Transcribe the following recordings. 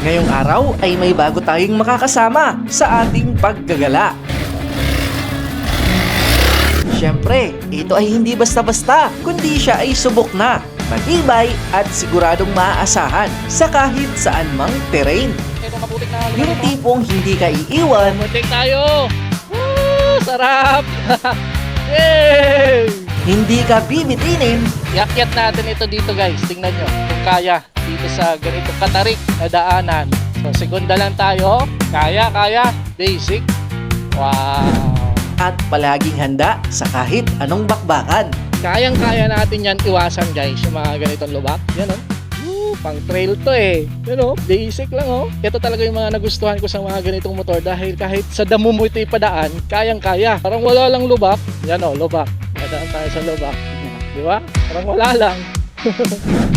Ngayong araw ay may bago tayong makakasama sa ating paggagala. Siyempre, ito ay hindi basta-basta, kundi siya ay subok na, matibay at siguradong maaasahan sa kahit saan mang terrain. Yung tipong hindi ka iiwan Maputik tayo! Woo! Sarap! Yay! Hindi ka bibitinin Yakyat natin ito dito guys. Tingnan nyo kung kaya dito sa ganitong katarik na daanan. So, segunda lang tayo. Kaya, kaya. Basic. Wow! at palaging handa sa kahit anong bakbakan. Kayang-kaya natin yan iwasan guys, yung mga ganitong lubak. Yan oh. Woo, pang trail to eh. Yan oh, basic lang oh. Ito talaga yung mga nagustuhan ko sa mga ganitong motor dahil kahit sa damo mo ito ipadaan, kayang-kaya. Parang wala lang lubak. Yan oh, lubak. Nadaan tayo sa lubak. Di ba? Parang wala lang.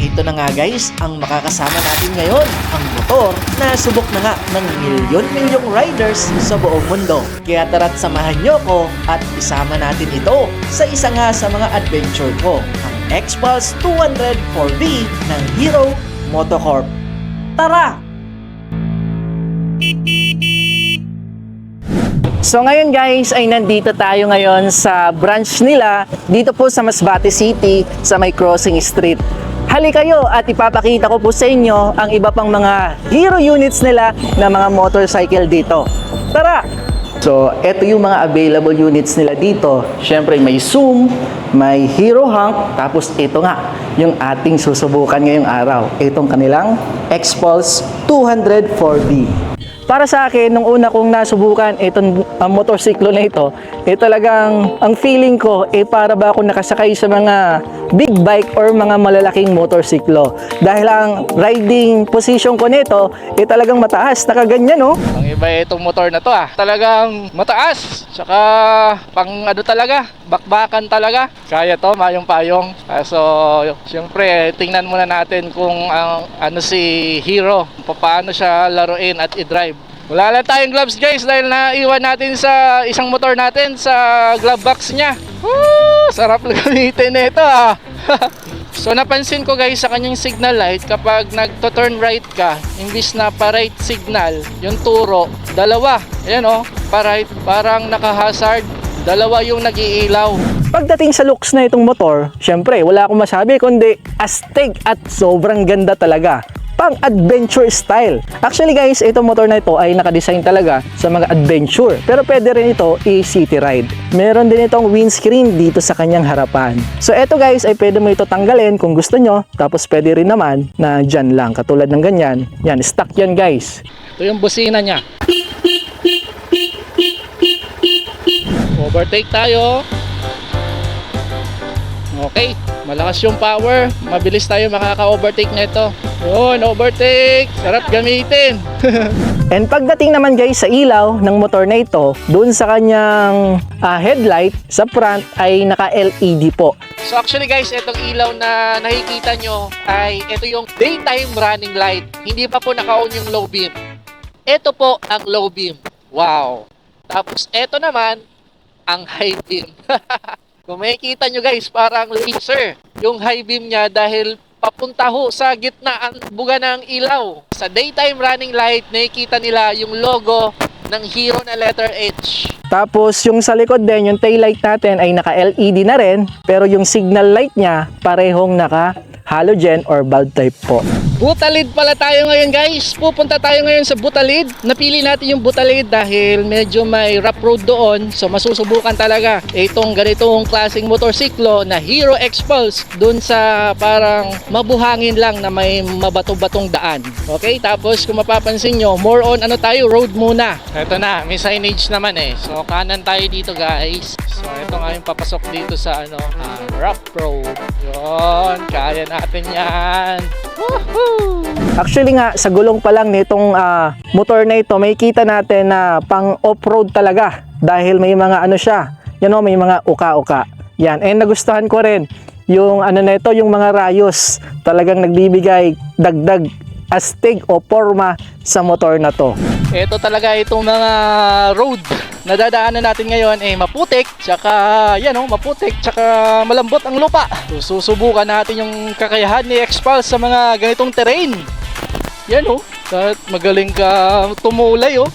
Ito na nga guys, ang makakasama natin ngayon, ang motor na subok na nga ng milyon-milyong riders sa buong mundo. Kaya tara't samahan nyo ko at isama natin ito sa isa nga sa mga adventure ko, ang X-Pulse 200 4V ng Hero Motocorp. Tara! So ngayon guys ay nandito tayo ngayon sa branch nila dito po sa Masbate City sa may Crossing Street. Hali kayo at ipapakita ko po sa inyo ang iba pang mga hero units nila na mga motorcycle dito. Tara! So, ito yung mga available units nila dito. Siyempre, may Zoom, may Hero Hunk, tapos ito nga, yung ating susubukan ngayong araw. Itong kanilang X-Pulse 200 4V. Para sa akin, nung una kong nasubukan itong uh, motorsiklo na ito, eh talagang ang feeling ko, eh para ba ako nakasakay sa mga big bike or mga malalaking motorsiklo. Dahil ang riding position ko nito, eh talagang mataas, nakaganyan no? Ang iba itong motor na to ah. Talagang mataas. Tsaka pang ano talaga, bakbakan talaga. Kaya to, mayong payong. Ah, so, syempre, tingnan muna natin kung ang ano si Hero, paano siya laruin at i-drive. Wala lang tayong gloves guys dahil naiwan natin sa isang motor natin sa glove box niya. Woo! Sarap lang gamitin nito ah. So napansin ko guys sa kanyang signal light kapag nagto-turn right ka, imbis na pa-right signal, yung turo, dalawa. Ayan oh, pa-right, parang naka-hazard, dalawa yung nag-iilaw. Pagdating sa looks na itong motor, syempre wala akong masabi kundi astig at sobrang ganda talaga. Pang adventure style. Actually guys, itong motor na ito ay nakadesign talaga sa mga adventure. Pero pwede rin ito i-city ride. Meron din itong windscreen dito sa kanyang harapan. So ito guys ay pwede mo ito tanggalin kung gusto nyo. Tapos pwede rin naman na dyan lang. Katulad ng ganyan. Yan, stock yan guys. Ito yung busina niya. Overtake tayo. Okay, malakas yung power. Mabilis tayo makaka-overtake nito. Yun, overtake. Sarap gamitin. And pagdating naman guys sa ilaw ng motor na ito, doon sa kanyang ah, headlight sa front ay naka-LED po. So actually guys, itong ilaw na nakikita nyo ay ito yung daytime running light. Hindi pa po naka-on yung low beam. Ito po ang low beam. Wow! Tapos ito naman ang high beam. Kung makikita nyo guys, parang laser yung high beam niya dahil papunta ho sa gitna ang buga ng ilaw. Sa daytime running light, nakikita nila yung logo ng hero na letter H. Tapos yung sa likod din, yung tail light natin ay naka-LED na rin, pero yung signal light niya parehong naka halogen or bulb type po. Butalid pala tayo ngayon guys. Pupunta tayo ngayon sa Butalid. Napili natin yung Butalid dahil medyo may rough road doon. So masusubukan talaga itong ganitong klaseng motorsiklo na Hero X-Pulse doon sa parang mabuhangin lang na may mabato-batong daan. Okay, tapos kung mapapansin nyo, more on ano tayo, road muna. Ito na, may signage naman eh. So kanan tayo dito guys. So ito nga yung papasok dito sa ano, ah, rough road. Yun, kaya natin yan. Actually nga, sa gulong pa lang nitong ah, motor na ito, may kita natin na pang off-road talaga. Dahil may mga ano siya, yan o, may mga uka-uka. Yan, and nagustuhan ko rin yung ano na ito, yung mga rayos. Talagang nagbibigay dagdag astig o forma sa motor na to. Ito talaga itong mga road na dadaanan natin ngayon eh maputik, tsaka yan oh, maputik, tsaka malambot ang lupa. Susubukan natin yung kakayahan ni X-Pulse sa mga ganitong terrain. Yan oh, At magaling ka tumulay oh.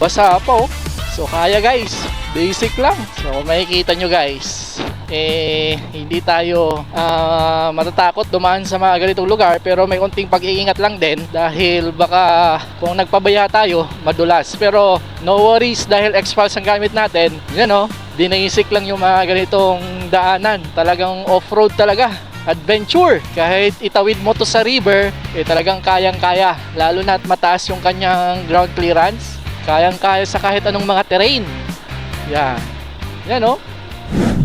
Basa pa oh. So kaya guys. Basic lang. So makikita nyo guys, eh hindi tayo ah, matatakot dumaan sa mga ganitong lugar pero may konting pag-iingat lang din dahil baka kung nagpabaya tayo madulas. Pero no worries dahil X-Files ang gamit natin. Yan oh. Dinaisik lang yung mga ganitong daanan. Talagang off-road talaga. Adventure. Kahit itawid mo to sa river eh talagang kayang kaya lalo na at mataas yung kanyang ground clearance. Kayang kaya sa kahit anong mga terrain. Yan. Yan oh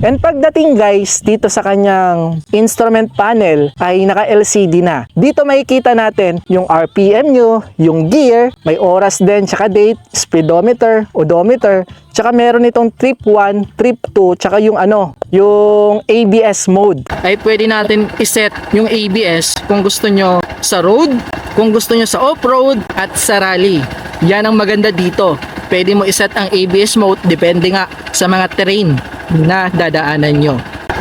And pagdating guys dito sa kanyang instrument panel ay naka LCD na. Dito makikita natin yung RPM nyo, yung gear, may oras din, tsaka date, speedometer, odometer, tsaka meron itong trip 1, trip 2, tsaka yung ano, yung ABS mode. Ay pwede natin iset yung ABS kung gusto nyo sa road, kung gusto nyo sa off-road at sa rally. Yan ang maganda dito. Pwede mo iset ang ABS mode depende nga sa mga terrain na dadaanan nyo.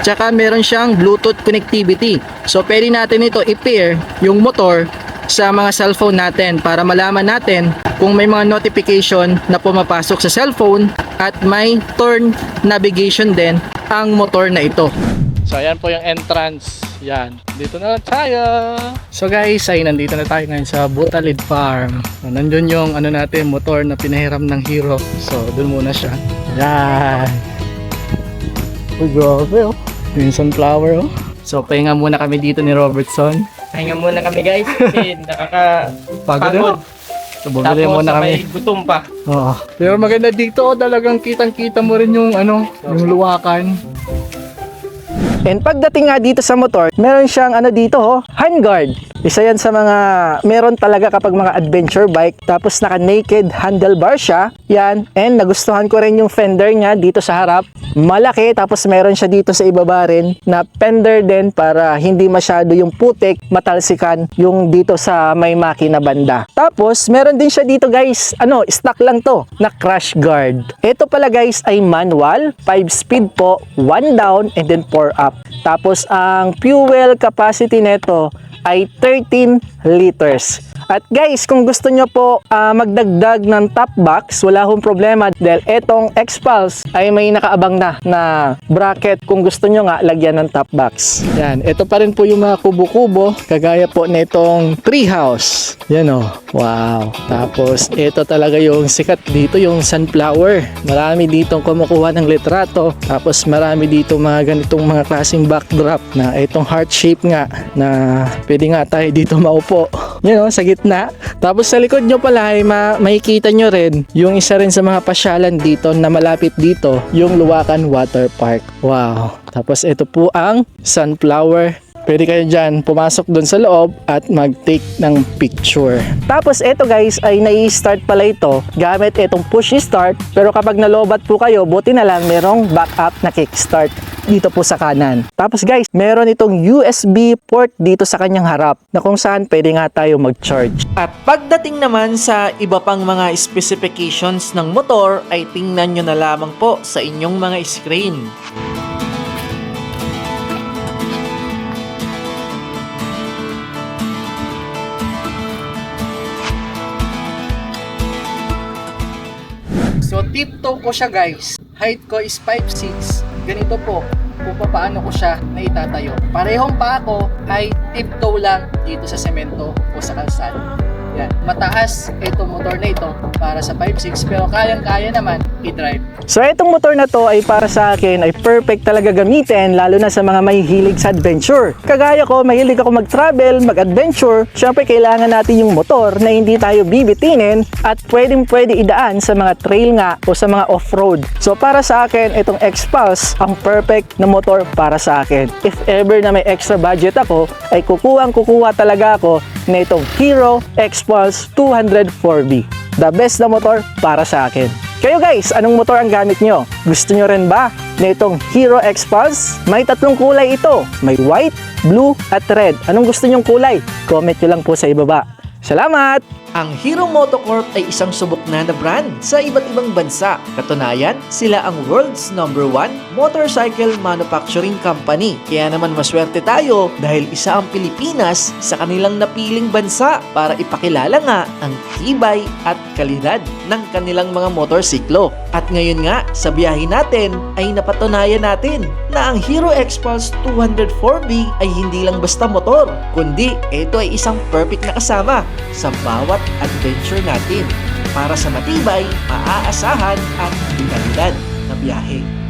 Tsaka meron siyang Bluetooth connectivity. So pwede natin ito i-pair yung motor sa mga cellphone natin para malaman natin kung may mga notification na pumapasok sa cellphone at may turn navigation din ang motor na ito. So ayan po yung entrance. Yan. Dito na lang tayo. So guys, ay nandito na tayo ngayon sa Butalid Farm. Nandun yung ano natin, motor na pinahiram ng hero. So dun muna siya. Yan. Uy, grabe oh. Yung sunflower oh. So pahinga muna kami dito ni Robertson. Pahinga muna kami guys kasi nakaka Pagod Pagod. oh. So bumili tapos muna kami. may gutom pa. Oo. Pero maganda dito, oh, talagang kitang-kita mo rin yung ano, yung luwakan. And pagdating nga dito sa motor, meron siyang ano dito oh, handguard. Isa yan sa mga meron talaga kapag mga adventure bike. Tapos naka naked handlebar siya. Yan. And nagustuhan ko rin yung fender niya dito sa harap. Malaki. Tapos meron siya dito sa ibaba rin na fender din para hindi masyado yung putik matalsikan yung dito sa may makina banda. Tapos meron din siya dito guys. Ano, stock lang to na crash guard. Ito pala guys ay manual. 5 speed po. 1 down and then 4 up. Tapos ang fuel capacity nito ay 13 liters. At guys, kung gusto nyo po ah, magdagdag ng top box, wala hong problema dahil etong X-Pulse ay may nakaabang na na bracket kung gusto nyo nga lagyan ng top box. Yan, ito pa rin po yung mga kubo-kubo, kagaya po nitong treehouse. Yan o, wow. Tapos ito talaga yung sikat dito, yung sunflower. Marami ditong kumukuha ng litrato. Tapos marami dito mga ganitong mga klaseng backdrop na itong heart shape nga na pwede nga tayo dito maupo. Yan o, sa gitna. Tapos sa likod nyo pala ay ma- makikita nyo rin yung isa rin sa mga pasyalan dito na malapit dito, yung Luwakan Water Park. Wow. Tapos ito po ang sunflower Pwede kayo dyan pumasok doon sa loob at mag-take ng picture. Tapos ito guys ay nai-start pala ito gamit itong push start pero kapag nalobat po kayo buti na lang merong backup na kickstart dito po sa kanan. Tapos guys, meron itong USB port dito sa kanyang harap na kung saan pwede nga tayo mag-charge. At pagdating naman sa iba pang mga specifications ng motor ay tingnan nyo na lamang po sa inyong mga screen. So tiptoe ko siya guys. Height ko is 5'6". Ganito po kung paano ko siya naitatayo. Parehong pa ako ay tiptoe lang dito sa semento o sa kalsada. Yan. Mataas itong motor na ito para sa 5'6 pero kayang-kaya naman i-drive. So itong motor na to ay para sa akin ay perfect talaga gamitin lalo na sa mga mahihilig sa adventure. Kagaya ko, mahilig ako mag-travel, mag-adventure. Syempre kailangan natin yung motor na hindi tayo bibitinin at pwedeng pwede idaan sa mga trail nga o sa mga off-road. So para sa akin, itong X-Pulse ang perfect na motor para sa akin. If ever na may extra budget ako, ay kukuha kukuha talaga ako na itong Hero X-Pulse 204B. The best na motor para sa akin. Kayo guys, anong motor ang gamit nyo? Gusto nyo rin ba na itong Hero X-Pulse? May tatlong kulay ito. May white, blue, at red. Anong gusto nyong kulay? Comment nyo lang po sa ibaba. Salamat! Ang Hero Motocorp ay isang subok na na brand sa iba't ibang bansa. Katunayan, sila ang world's number one motorcycle manufacturing company. Kaya naman maswerte tayo dahil isa ang Pilipinas sa kanilang napiling bansa para ipakilala nga ang tibay at kalidad ng kanilang mga motorsiklo. At ngayon nga, sa biyahe natin ay napatunayan natin na ang Hero X-Pulse 204B ay hindi lang basta motor, kundi ito ay isang perfect na kasama sa bawat adventure natin para sa matibay, maaasahan at binalidad na biyahe.